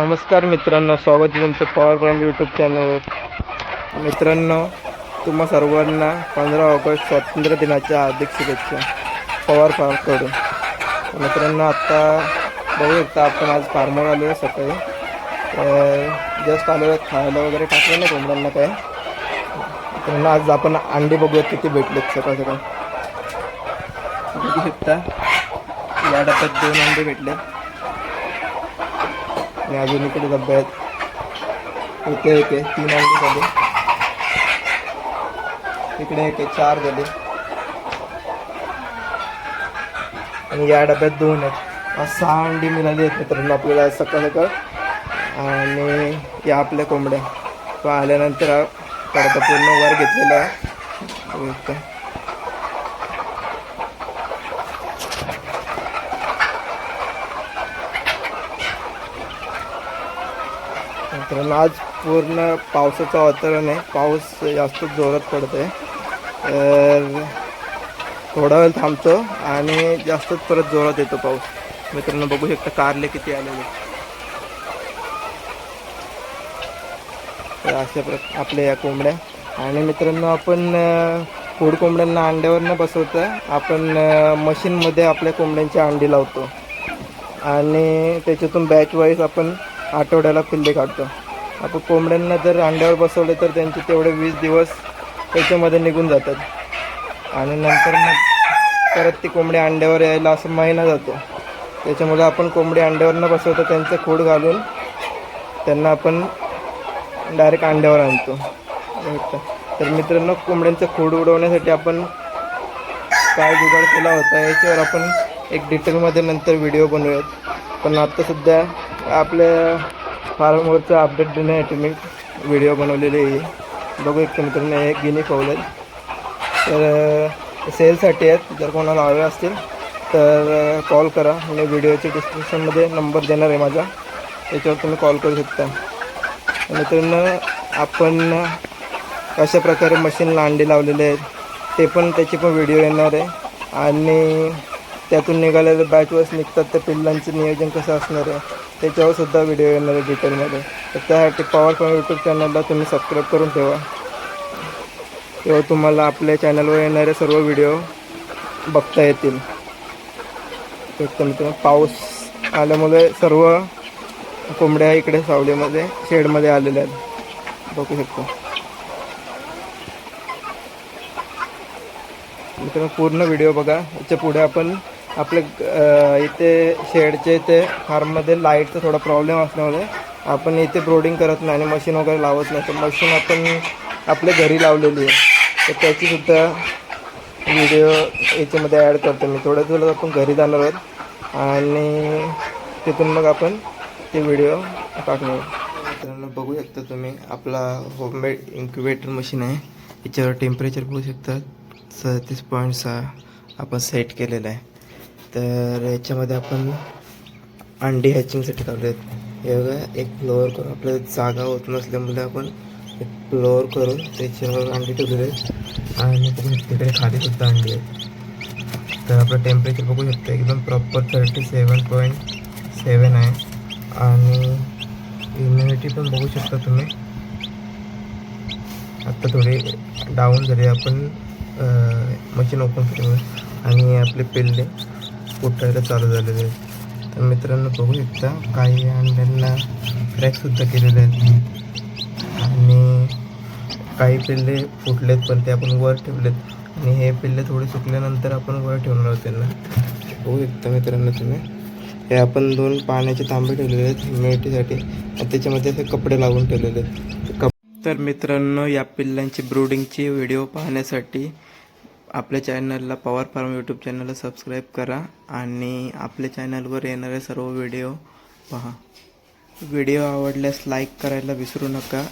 नमस्कार मित्रांनो स्वागत आहे तुमचं पॉवर प्राईम यूट्यूब चॅनलवर मित्रांनो तुम्हा सर्वांना पंधरा ऑगस्ट स्वातंत्र्य दिनाच्या हार्दिक शुभेच्छा पवार फार्मकडून मित्रांनो आत्ता बघू शकता आपण आज फार्मवर आलो आहे सकाळी. जस्ट आलो आहे खायला वगैरे टाकलं नाही कोंबड्यांना काय. मित्रांनो आज आपण अंडी बघूयात किती भेटलेत सकाळ सकाळ. बघू शकता या डब्यात दोन अंडे भेटले आणि अजून इकडे डब्बे आहेत. इथे एक आहे तीन अंडी झाले इकडे एक आहे चार झाले आणि या डब्यात दोन आहेत. सहा अंडी मिळाली आहेत मित्रांनो आपल्याला सकाळ सकाळ. आणि या आपल्या कोंबड्या. तो आल्यानंतर हा पूर्ण वर घेतलेला आहे. कारण आज पूर्ण पावसाचं वातावरण आहे. पाऊस जास्त जोरात पडत आहे तर थोडा वेळ थांबतो आणि जास्तच परत जोरात येतो पाऊस. मित्रांनो बघू शकता कारले किती आलेले. तर अशा प्र आपल्या या कोंबड्या. आणि मित्रांनो आपण कोड फूड कोंबड्यांना अंड्यावर न बसवता आपण मशीनमध्ये आपल्या कोंबड्यांची अंडी लावतो. आणि त्याच्यातून बॅच वाईज आपण आठवड्याला पिल्ले काढतो. आपण कोंबड्यांना जर अंड्यावर बसवले तर त्यांचे तेवढे वीस दिवस त्याच्यामध्ये निघून जातात. आणि नंतर मग परत ती कोंबडी अंड्यावर यायला असं महिना जातो. त्याच्यामुळे आपण कोंबडी अंड्यावर न बसवता त्यांचं खोड घालून त्यांना आपण डायरेक्ट अंड्यावर आणतो. तर मित्रांनो कोंबड्यांचं खोड उडवण्यासाठी आपण काय जुगाड केला होता याच्यावर आपण एक डिटेलमध्ये नंतर व्हिडिओ बनवूयात. पण आता सध्या आपल्या फार्मवरचं अपडेट देण्यासाठी मी व्हिडिओ बनवलेले. आहे बघू एक मित्रांनो हे गिनी पावलं तर सेलसाठी आहेत. जर कोणाला हवे असतील तर कॉल करा. मी व्हिडिओच्या डिस्क्रिप्शनमध्ये नंबर देणार आहे माझा. त्याच्यावर तुम्ही कॉल करू शकता. मित्रांनो आपण कशा प्रकारे मशीनला अंडे लावलेले आहेत. ते पण त्याची पण व्हिडिओ येणार आहे. आणि त्यातून निघालेले बॅचवर्स निघतात त्या पिल्लांचं नियोजन कसं असणार आहे त्याच्यावर सुद्धा व्हिडिओ येणार आहे डिटेलमध्ये तर त्यासाठी पॉवर पॉईंट यूट्यूब चॅनलला तुम्ही सबस्क्राईब करून ठेवा. तेव्हा तुम्हाला आपल्या चॅनलवर येणारे सर्व व्हिडिओ बघता येतील. मित्रांनो पाऊस आल्यामुळे सर्व कोंबड्या इकडे सावलीमध्ये शेडमध्ये आलेल्या आहेत. बघू शकतो. मित्रांनो पूर्ण व्हिडिओ बघा. याच्यापुढे आपण आपले इथे शेडचे इथे फार्ममध्ये लाईटचा थोडा प्रॉब्लेम असल्यामुळे आपण इथे ब्रोडिंग करत नाही आणि मशीन वगैरे लावत नाही. तर मशीन आपण आपल्या घरी लावलेली आहे. तर त्याचीसुद्धा व्हिडिओ याच्यामध्ये ॲड करतो मी. थोड्या थोडं आपण घरी जाणार आहोत. आणि तिथून मग आपण ते व्हिडिओ टाकणार मित्रांनो बघू शकता तुम्ही आपला होममेड इन्क्युबेटर मशीन आहे. याच्यावर टेम्परेचर बघू शकता. सदतीस पॉईंट सहा आपण सेट केलेलं आहे. तर याच्यामध्ये आपण अंडी हॅचिंगसाठी काढले आहेत हे बघा एक फ्लोअर करून आपल्या जागा होत नसल्यामुळे आपण एक फ्लोअर करून त्याच्यावर अंडी ठेवलेले आहेत. आणि तिकडे खाली सुद्धा अंडी आहेत. तर आपलं टेम्परेचर बघू शकतो एकदम proper thirty seven point seven आहे. आणि इम्युनिटी पण बघू शकता तुम्ही. आत्ता थोडी डाऊन झाली आपण मशीन ओपन केल्यामुळे आणि आपले पिल्ले. फुटायला चालू झालेले आहेत. तर मित्रांनो बघू शकता काही अंड्यांना क्रॅकसुद्धा केलेले आहेत. आणि काही पिल्ले फुटलेत पण ते आपण वर ठेवलेत. आणि हे पिल्ले थोडे सुकल्यानंतर आपण वर ठेवणार आहोत त्यांना. बघू शकता मित्रांनो तुम्ही. हे आपण दोन पाण्याचे तांबे ठेवलेले आहेत मेटीसाठी आणि त्याच्यामध्ये असे कपडे लावून ठेवलेले आहेत. कप तर मित्रांनो या पिल्लांची ब्रोडिंगची व्हिडिओ पाहण्यासाठी आपल्या चॅनलला पवार फार्म यूट्यूब चॅनलला सबस्क्राईब करा आणि आपल्या चॅनलवर येणारे सर्व व्हिडिओ पहा. व्हिडिओ आवडल्यास लाईक करायला विसरू नका.